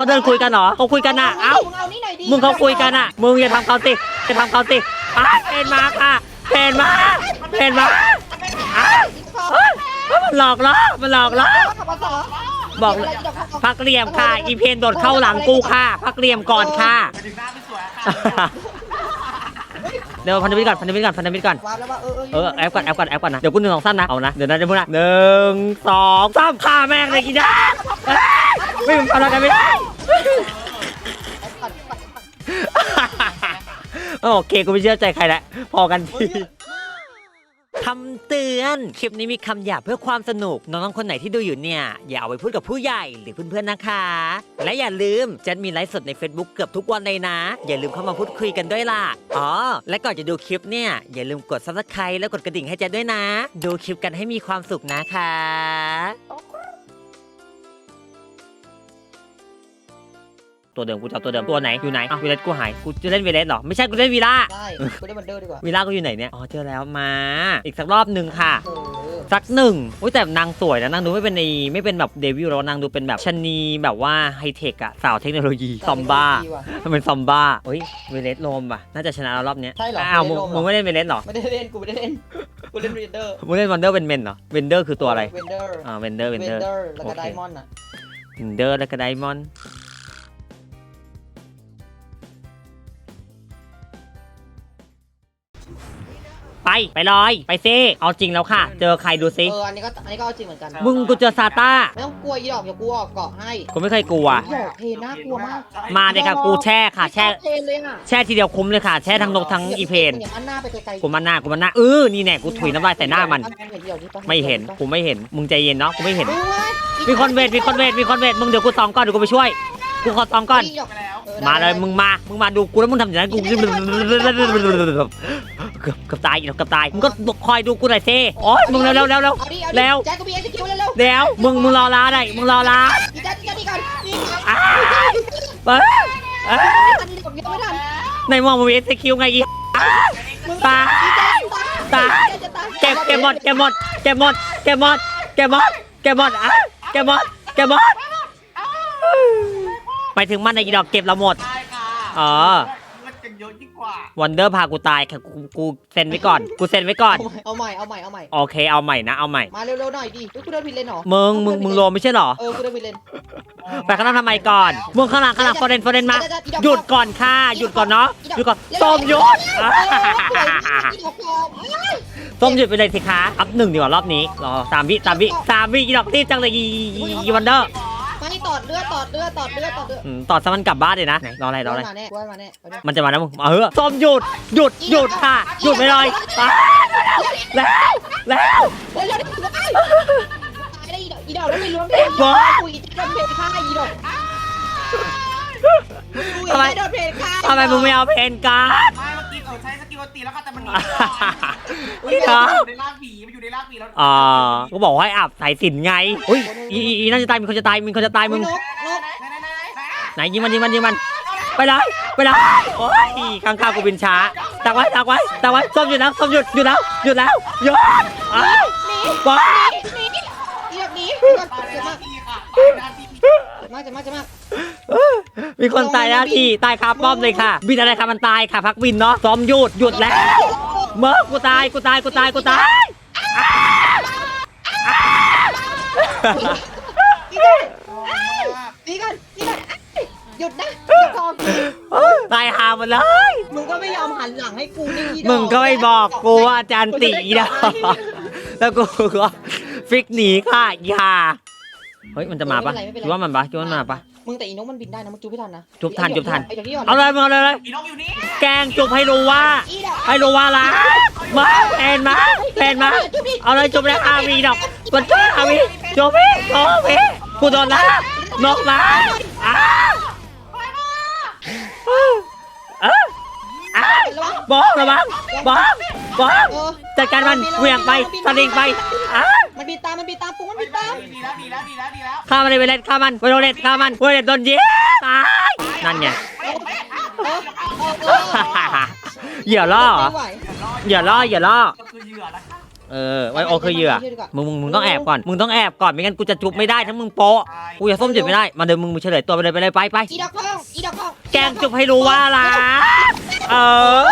เขาเดินคุยกันเหรอเขาคุยกันน่ะเอ้ามึงเอานี่หน่อยดิมึงเขาคุยกันอะ มึงอย่าทำเขาสิอย่าทำเขาสิอ้าวเพนมาค่ะเพนมาเพนมาอ้าวเฮ้ยมันหลอกล้อมันหลอกล้อขับมาสอบอกเลยพักเหลี่ยมค่ะ อีเพนโดดเข้าหลังกูค่ะ พักเหลี่ยมก่อนค่ะไปถึงหน้าไม่สวยอะค่ะเดี๋ยวพันธมิตรก่อนพันธมิตรก่อนพันธมิตรก่อนวางแล้วว่าเออเออแอปก่อนแอปก่อนแอปก่อนนะ เดี๋ยวกูหนึ่งสองสามนะ เอานะ เดี๋ยวนะเดี๋ยวพูดนะหนึ่งสองสามฆ่าแม่งเลยกินได้ ไม่ทำอะไรกันไม่ได้ โอเคกูไม่เชื่อใจใครแล้วพอกันทีคำเตือน คลิปนี้มีคำหยาบเพื่อความสนุก น้องๆคนไหนที่ดูอยู่เนี่ย อย่าเอาไปพูดกับผู้ใหญ่หรือเพื่อนๆนะคะ และอย่าลืมจันมีไลฟ์สดใน Facebook เกือบทุกวันเลยนะ อย่าลืมเข้ามาพูดคุยกันด้วยล่ะ อ๋อ และก่อนจะดูคลิปเนี่ย อย่าลืมกด subscribe แล้วกดกระดิ่งให้เจันด้วยนะ ดูคลิปกันให้มีความสุขนะคะ ตัวเดิมกูจะเอาตัวเดิมตัวไหนอยู่ไหนอ้าววีเลสกูหายกูจะเล่นวีเลสเหรอไม่ใช่กูเล่นวีล่าได้กูได้บันเดอร์ดีกว่าวีล่าก็อยู่ไหนเนี่ยอ๋อเจอแล้วมา อีกสักรอบหนึ่งค่ะเออสักหนึ่งอุ้ยแต่นางสวยนะนางดูไม่เป็นในไม่เป็นแบบเดวิลแล้วนางดูเป็นแบบชะนีแบบว่าไฮเทคอะสาวเทคโนโลยีซอมบ้ามันเป็นซอมบ้าเฮ้ยเวเลสโลมป่ะน่าจะชนะเรารอบเนี้ยใช่เหรออ้าวมึงเวเลสโลมเหรอมึงไม่เล่นเวเลสเหรอไม่ได้เล่นกูไม่ได้เล่นกูเล่นเรนเดอร์มึงเล่นวันเดอร์เป็นเมนเหรอเวนเดอร์คือตัวอะไรเวนเดอร์อ่าเวนเดอร์เวเวนนเดอร์เดอร์แล้วก็โอเคไดมอนด์อะเวนเดอร์แล้วก็ไดมอนด์ ไปไปลอย ไปซิเอาจริงแล้วค่ะ เจอใครดูซิเอออันนี้ก็อันนี้ก็เอาจริงเหมือนกันมึงกูเจอซาต้าไม่ต้องกลัวอีดอกอย่ากลัวเกาะให้กูไม่เคยกลัว หยอกเพน่ากลัวมากมาเลยค่ะกูแช่ค่ะ แช่ เพนเลยอะแช่ทีเดียวคุ้มเลยค่ะ แช่ทั้งนกทั้งอีเพน อย่างอันหน้าไปไกลๆกูมันหน้ากูมันหน้าเออนี่แน่กูถุยน้ำลายใส่หน้ามัน เห็นเดี๋ยวนี้ปะไม่เห็นกูไม่เห็นมึงใจเย็นเนาะกูไม่เห็น โอ้ยมีคนเวทมีคนเวทมีคนเวทมึงเดี๋ยวกูซองก่อนเดี๋ยวกูไปช่วยกูขอซองก่อนอีดอกไปแล้วออมาเลยได้มึงมา มึงมาดูกูแล้วมึงทำอย่างนั้นกู เกือบเกือบตายอีกแล้วเกือบตายมึงก็คอยดูกูหน่อยซิโอ๊ยมึงเร็วเร็วเร็วเร็วเอาดิเอาดิแล้ว แจ็คกูมีเอ็กซ์คิวเร็วเดี๋ยวมึงมึงรอลาได้มึงรอลาๆอีแจ็คอีแจ็คนี่ก่อนนี่อ้าเอ้ยเอ้ยอันนี้ผมยังไม่ทันในมองมึงมีเอ็กซ์คิวไงอีอ้ามึงตายอีแจ็คตายจะตายเก็บเก็บหมดเก็บหมดเก็บหมดเก็บหมดเก็บหมดเก็บหมดอะเก็บหมดเก็บหมดหมายถึงมันในอีดอกเก็บเราหมดใช่ค่ะอ๋อ มันจะเยอะยิ่งกว่า วันเดอร์พากูตายค่ะกูกูเซ็นไว้ก่อน กูเซ็นไว้ก่อน เอาใหม่เอาใหม่เอาใหม่โอเคเอาใหม่นะเอาใหม่ มาเร็วๆหน่อยดิเฮ้ยกูเดินผิดเลนเหรอมึงมึงมึงโลไม่ใช่เหรอ เออกูเดินผิดเลน ไปข้างหน้าทำไมก่อน มึงข้างหลังข้างหลังฟอร์เรนฟอร์เรนมา หยุดก่อนค่ะ หยุดก่อนเนาะ หยุดก่อนส้มหยุดเออสวยอีดอกปลอมส้มหยุดไปเลยสิคะอัพหนึ่งดีกว่ารอบนี้ รอสามวิสามวิสามวิอีดอกรีบจังเลยอีอีวันเดอร์ ไม่ตอดเลือดตอดเลือดตอดเลือดตอดเลือดอืมต่อสมันกลับบ้านเลยนะไหน รออะไรรออะไรมาแน่กูว่ามาแน่เอาดิมันจะมาแล้วมึงเออส้มหยุดหยุดหยุดค่ะ หยุดไปเลยตายแล้ว แล้วเร็วๆดิตายได้อีดอกอีดอกแล้วไปล้วงเพลงบอสกูอีจะโดนเพลงฆ่าอีดอกกูอีทำไมจะโดนเพลงฆ่าทำไมมึงไม่เอาเพนการ์ด ไม่เมื่อกี้เออใช้สกิลตีแล้วก็แต่มันหนีพี่ครัมันบอยู่ในร่างผีมันอยู่ในร่างผีแล้วอ่าก็บอกว่าให้อาบสายสิญจนไงอุ้ยอีอีอีน่าจะตายมีคนจะตายมีคนจะตายมึง นกนกไหนไหนไหนไหนไหนยิงมันยิงมันยิงมัน ไปเลยไปเลยโอ้ยข้างข้าวกูบินช้าตักไว้ตักไว้ตักไว้ส้มหยุดแล้วส้มหยุดหยุดแล้วหยุดแล้วหยุดอ้าวหนีว้าหนีอีดอกหนีอีดอกตายเจ็บหมาน้ากที่ค่ะตายหน้าที่เจ็บมากเจ็บมากเจ็บมาก มีคนตายแล้วที่ตายคาป้อมเลยค่ะบินอะไรคะมันตายค่ะ พักบินเนาะซ้อมหยุดหยุดแล้วเมื่อกูตายกูตายกูตายกูตายหนีกันหนีกันหยุดนะทองตายหาหมดเลยมึงก็ไม่ยอมหันหลังให้กูนี่อีดอมึงก็ไม่บอกกูว่าอาจารย์ตีนะแล้วกูก็ฟิกหนีค่ะอีห่าเฮ้ยมันจะมาปะคิดว่ามันปะคิดว่ามันมาปะ มึงแต่อีนกมันบินได้นะมึงจูบไม่ทันนะจูบทันจูบทัน ไอ้ดอกนี่ก่อนเอาเลยมึงเอาเลยเลยอีน้องอยู่นี่แกล้งจุบให้รู้ว่า อีดอกให้รู้ว่าละมาเพนมาเพนมาจูบดิเอาเลยจุบแล้วอาวีดอกมันจุบอาวีจุบพี่โอ้พี่กูโดนละนกมาอ้าเอออ้าระวัง บอกระวังบอกบอกเออจัดการมันเหวี่ยงไปสลิงไปอ้ามันบินตามมันบินตามปุ๊มันบินตามดีแล้วดีแล้วดีแล้วดีแล้วฆ่ามันเลยเวเลตฆ่ามันเวโรเลตฆ่ามันเวโรเลตโดนยิงตายนั่นไง เออเออเออเออเหยื่อล่อเหรอไม่ไหวเหยื่อล่อเหยื่อล่อ ก็คือเหยื่อนะคะ เออไวโอคือเหยื่อมึงมึงมึงต้องแอบก่อนมึงต้องแอบก่อนไม่งั้นกูจะจุบไม่ได้ถ้ามึงโป๊ะกูจะส้มจุดไม่ได้มาเดินมึงมึงเฉลยตัวไปเลยไปเลยไปไปอีดอกทองอีดอกทองแกล้งจุบให้รู้ว่าละเออ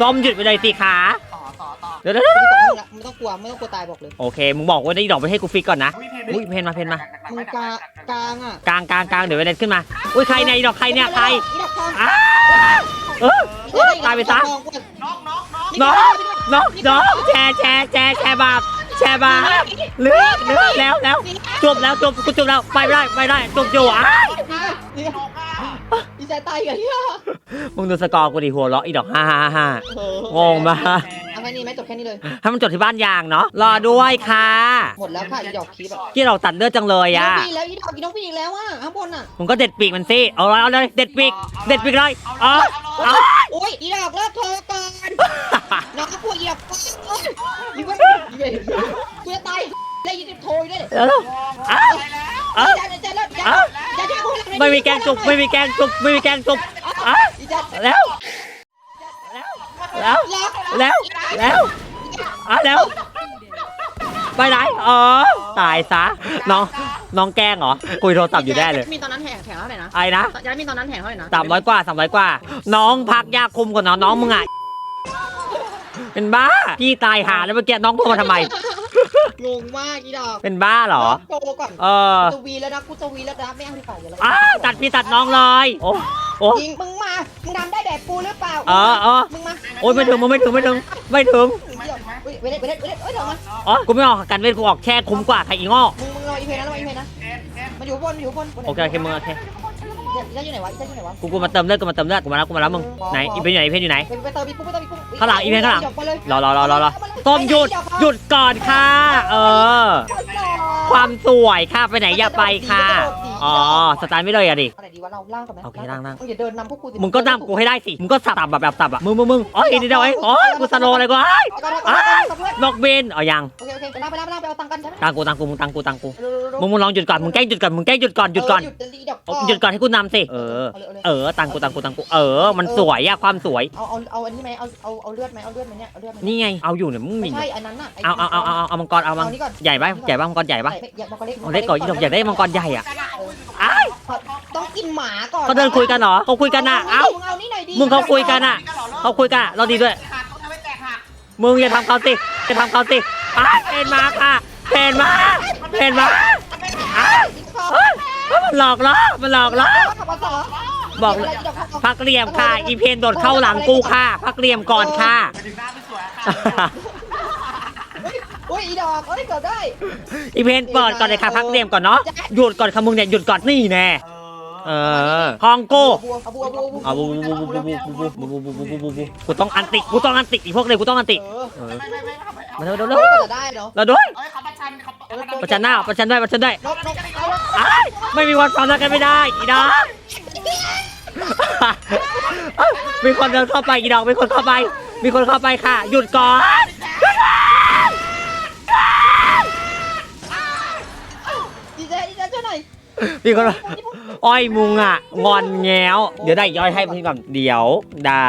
ส้มหยุดไปเลยสิขาต่อต่อต่อเดี๋ยวเดี๋ยวไม่ต้องละไม่ต้องกลัวไม่ต้องกลัวตายบอกเลยโอเคมึงบอกว่าได้ดอกไปให้กูฟิกก่อนนะอุ้ยเพนมาเพนมามึงกลางกลางอะกลางกลางกลางเดี๋ยวไปเล่นขึ้นมาอุ้ยใครเนี่ยอีดอกใครเนี่ยใครอีดอกทองอ้าเออตายไปซะน้องน้องน้อง น้องน้องน้องแชร์แชร์แชร์แชร์บาปแชร์บาปเลือกเลือกแล้วแล้วจบแล้วจบกูจบแล้วไปไม่ได้ไปไม่ได้จบอยู่อะนี่น้องอะดีใจตายกันเนี่ยมึงดูสกอร์กูดิหัวเราะอีดอกฮ่าฮ่าฮ่าเอองงมากเอาแค่นี้ไหมจบแค่นี้เลย ให้มันจดที่บ้านยางเนาะรอด้วยค่ะหมดแล้วค่ะอีดอกคลิปอะที่เราตัดเลือดจังเลยอีดออะกพี่แล้วอีดอกอีดอกพี่อีกแล้วอะข้างบนอะมึงก็เด็ดปีกมันสิเอาเลยเอาเลยเด็ดปีกเด็ดปีกเลยเออเอาโอ้ยอีดอกเลิกโทรก่อนน้องก็พูดอีดอกก่อนอีเวนอีเวนกูจะตายได้ยินโทรด้วย เดี๋ยวอ้าวไปแล้วเอ้าจะจะเลิกจะเอ้าจะจะพูดไม่มีแกงจุกไม่มีแกงจุกไม่มีแกงจุกอะอีจะแล้วแล้วแล้วแล้วอะแล้วไปไหนอ๋อตายซะน้องน้องแกล้งเหรอคุยโทรศัพท์อยู่ได้เลยมีตอนนั้นแถงแถงเท่าไหร่นะไอ้นะจะมีตอนนั้นแถงเท่าไหร่นะสามร้อยกว่าสามร้อยกว่า น้องพักยาคุมกว่าน้องน้องมึงอะเป็นบ้าพี่ตายหาแล้วเมื่อกี้น้องโทรมาทำไม งงมากอีดอกเป็นบ้าเหรอ โตก่อนเออจะวีแล้วนะกูจะวีแล้วนะไม่เอาดีกว่าเดี๋ยวเราอ้าวตัดพี่ตัดน้องเลย โอ้โอ้ ยิงมึงมา มึงทำได้แบบกูหรือเปล่าเออเออ มึงมาโอ้ยไม่ถึงมึงไม่ถึงไม่ถึงไม่ถึงเฮ้ยเวเด็ดเวเด็ดเวเด็ดเอ้ยเดี๋ยวมาอ๋อกูไม่ออกกันเวทกูออกแช่คุ้มกว่าใครอีง้อมึงมึงรออีเพนนะรออีเพนนะเอ็นเอ็นมาอยู่บนอยู่บนโอเคโอเคมึงโอเค อีจ้าอยู่ไหนวะอีจ้าอยู่ไหนวะกูกูมาเติมเลือดกูมาเติมเลือดกูมาแล้วกูมาแล้วมึงไหนอีเพนอยู่ไหนอีเพนอยู่ไหน ไปไปเติมอีปุ๊บไปเติมอีปุ๊บข้างหลังอีเพนข้างหลังไปเลยรอรอรอรอรอต้มหยุดหยุดก่อนค่ะ เออ ความสวยค่ะไปไหนอย่าไปค่ะ อ๋อสตาร์ทไม่เลยอะดิ อะไรดีวะเราล่างก่อนไหมโอเคล่างๆมึงอย่าเดินนำพวกกูสิมึงก็นำกูให้ได้สิ มึงก็สับแบบแบบสับอะมึงมึงมึงอ๋ออีกนิดเดียวเองโอ้ยกูสโลว์เลยกูไอ้ยเอาก่อนเอาก่อนเอาก่อนเอาก่อนนกบินอ๋อยังโอเคโอเคไปล่างไปล่างไปล่างไปเอาตังค์กันใช่ไหมตังกูตังกูมึงตังกูตังกูเร็วๆๆมึงมึงลองหยุดก่อนมึงแกล้งหยุดก่อนมึงแกล้งหยุดก่อนหยุดก่อนเหยุดดีดอกหยุดก่อนให้กูนำสิเออเอาเลยเอาเลยเออตังกูตังกูตังกูเออมันสวยอะความสวยเอาเอาเอาอันนี้ไหมเอาเอาเอาเลือดไหมเอาเลือดไหมเนี่ยเอาเลือดไหมนี่ไงเอาอยู่เนี่ยมึงไม่นี่ใช่อันนั้นน่ะไเอาเอาเอาเอาเอาเอามังกรเอามังนี่ก่อนใหญ่ปะใหญ่ปะมังกรใหญ่ปะไม่อยากมังกรเล็กเอาเล็กก่อนอีดอกอยากได้มังกรใหญ่อะอ้ายต้องกินหมาก่อนเขาเดินคุยกันเหรอเขาคุยกันน่ะเอ้ามึงเอานี่หน่อยดิมึงเขาคุยกันอะเขาคุยกันอะเราดีด้วยหักต้องทำให้แตกหักมึงอย่าทำเขาสิอย่าทำเขาสิอ้ายเพนมาค่ะเพนมาเพนมาอ้ายเฮ้ยเฮ้ยมันหลอกล้อมันหลอกล้อขับมาต่อบอกเลยพักเหลี่ยมค่ะ อีเพนโดดเข้าหลังกูค่ะ พักเหลี่ยมก่อนค่ะ ไปถึงหน้าไม่สว ยค่ะอุ้ยอีดอกเอ้ยเกิดได้ อีเพนเปิดก่อนเลยค่ะพักเหลี่ยมก่อนเนาะหยุดก่อนค่ะมึงเนี่ยหยุดก่อนนี่แน่เอเอออคองโก้บัวบัวบัวบัวเอาบูบูบูบูบูบูบูบูบูบูบูบูบูกูต้องอันติกูต้องอันติอีพวกเลยกูต้องอันติเออเออไม่ไม่ไม่ไม่มาเร็วเร็วเอเร็วอจะได้เนาะเราด้วยเอ้ยเขาประชันเขาประชันหน้าประชันได้ประชันได้นกนกเอาละอ้ายไม่มีวันฟังกันไม่ได้อีดอกมีคนเดินเข้าไปอีดอกมีคนเข้าไป มีคนเข้าไปค่ะ หยุดก่อน ดีเจดีเจช่วยหน่อย มีคนอ้อยมุงอะ งอนแง้ว เดี๋ยวได้อีอ้อยให้พี่ก่อนเดี๋ยวด่า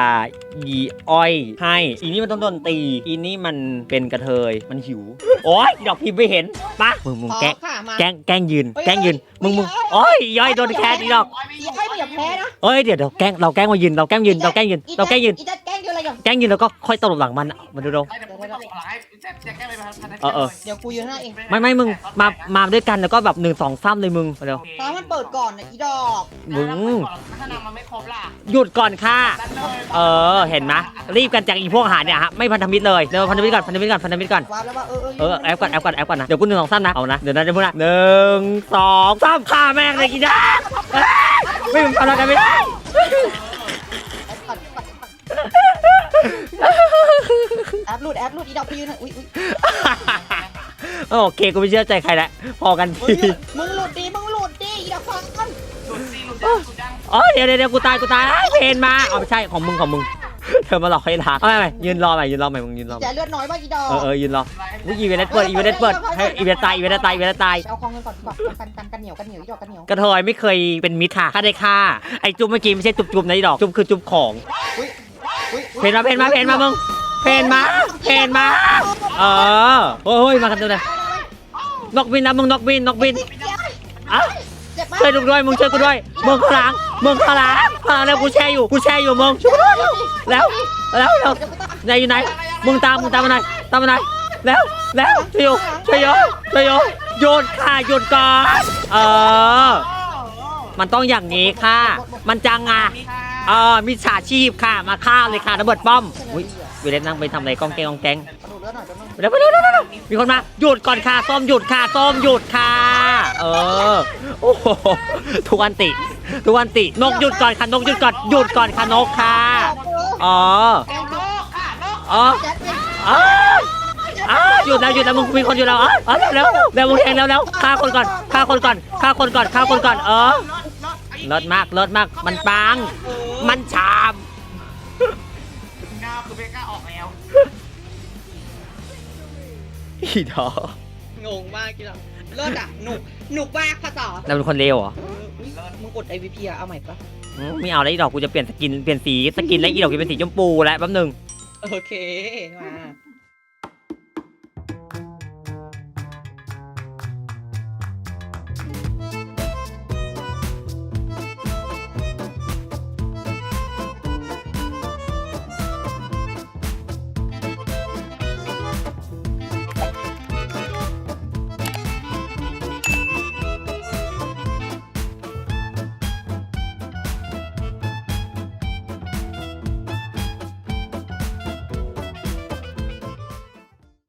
อีอ้อยให้ อีนี่มันต้องโดนตี อีนี่มันเป็นกระเทย มันหิว โอ๊ยอีดอกพิมพ์ไม่เห็นปะมึงมึงขอแกล้งค่ะมาแกล้งแกล้งยืนเฮ้ยแกล้งยืนเฮ้ยมึงมึงเฮ้ยโอ้ยอีอ้อยโดนแคสอีดอกอย่าให้มึงอย่าแพ้นะเอ้ยเดี๋ยวเดี๋ยวแกล้งเราแกล้งมายืน เราแกล้งยืน เราแกล้งยืน เราแกล้งยืน อีจัดแกล้งเดียวอะไรกันแกล้งยืนแล้วก็ค่อยตลบหลังมันอะมาดูดู เดี๋ยวไม่ต้องหลาย แจ๊แจ๊แก้ไปพันพันเออเออ เดี๋ยวกูยืนหน้าเองไม่ไม่มึงมามาด้วยกันแล้วก็แบบหนึ่งสองสามเลยมึงมาเร็วตอนมันเปิดก่อนนะอีดอกมึงถ้านำมันไม่ครบล่ะหยุดก่อนค่ะ ดันเลยเออ เห็นไหมรีบกันจากอีพวกหาเนี่ยฮะไม่พันธมิตรเลยเดี๋ยวพันธมิตรก่อนพันธมิตรก่อนพันธมิตรก่อนวาร์ปแล้วว่าเออเออแอปก่อนแอปก่อนแอปก่อนนะเดี๋ยวกูหนึ่งสองสามนะเอานะเดี๋ยวนะเดี๋ยวพูดนะหนึ่งสองสามฆ่าแม่งเลยกีด้าเอ้ยไม่มึงทำอะไรกันไม่ได้ ปหลุดแอปหลุดอีดอกพี่ยืนอุ้ยอุ้ยโอเคกูไม่เชื่อใจใครแล้วพอกันมึทีงมึงหลุดดิมึงหลุดดิอีดอกฟังกันหลุดสิหลุดยังหลุดยังอ๋อเดี๋ยวเดี๋ยวเดี๋ยวกูตายกูตายอ้าวเพนมาอ๋อไม่ใช่ของมึงของมึง เธอมาหลอกให้รักเอาใหม่ๆยืนรอใหม่ยืนรอใหม่มึงยืนรอใหแจม่เลือดน้อยมากอีดอกเออเออยืนรออุ๊ยอีเวนต์เปิดอีเวนต์เปิดให้อีเวนต์ตายอีเวนต์ตายอีเวนต์ตาย เอาคองเงินก่อนดีกว่ากันกันกันเหนียวกันเหนียวอีดอกกันเหนียวกระเทยไม่เคยเป็นมิตรค่ะถ้าได้ค่าไอ้จุ๊บเมื่อกี้ไม่ใช่จุ๊บจุ๊บนะไอ้ดอกจุ๊บคือจุ๊บของ อุ้ยอุ้ยเพนมาเพนมาเพนมามึง เพนมาเพนมาเออโอ้ยมากันเต็มเลยนกบินนะมึงนกบินนกบินอะเช่วยลูกด้วยมึงช่วยกูด้วยมึงข้างหลังมึงข้างหลังข้างหลังแล้วกูแช่อยู่กูแช่อยู่มึงช่วยกูแล้วแล้วแล้วไหนอยู่ไหนมึงตามมึงตามมาไหนตามมาไหนแล้วแล้วช่วยอยู่ช่วยอยู่ช่วยอยู่หยุดค่ะหยุดก่อนเออมันต้องอย่างนี้ค่ะ มันจังอะนี่ค่ะเออมีฉาชีพค่ะมาฆ่าเลยค่ะระเบิดป้อมอุ้ย วิเลนนั่งไปทำอะไรกองแกงกองแกงดูเลือดหน่อยแป๊บนึงเดี๋ยวไปเร็วเร็วเร็วเร็วมีคนมาหยุดก่อนค่ะส้มหยุดค่ะส้มหยุดค่ะ เออโอ้โหทุกอันติ ทุกอันตินกหยุดก่อนค่ะนกหยุดก่อนหยุดก่อนค่ะนกค่ะอ๋อแกงโลกค่ะโลกอ๋อแจ็คเนี่ยอ๋ออ๋อหยุดแล้วหยุดแล้วมึงมีคนอยู่แล้วอ๋ออ๋อเร็วเร็วเร็วมึงแทงเร็วเร็วฆ่าคนก่อนฆ่าคนก่อนฆ่าคนก่อนฆ่าคนก่อนเออรถรถเลิศมากเลิศมากมันปังมันชาม อีดอกงงมากกินอะเลิศอะหนุกหนุกมากภาษาเราเป็นคนเลวเหรอเอออุ๊ยมึงกด IVP อะเอาใหม่ปะอืมไม่เอาแล้วอีดอกกูจะเปลี่ยนสกินเปลี่ยนสีสกินแล้วอีดอกจะเป็นสีชมพูแล้วแป๊บนึง โอเค มา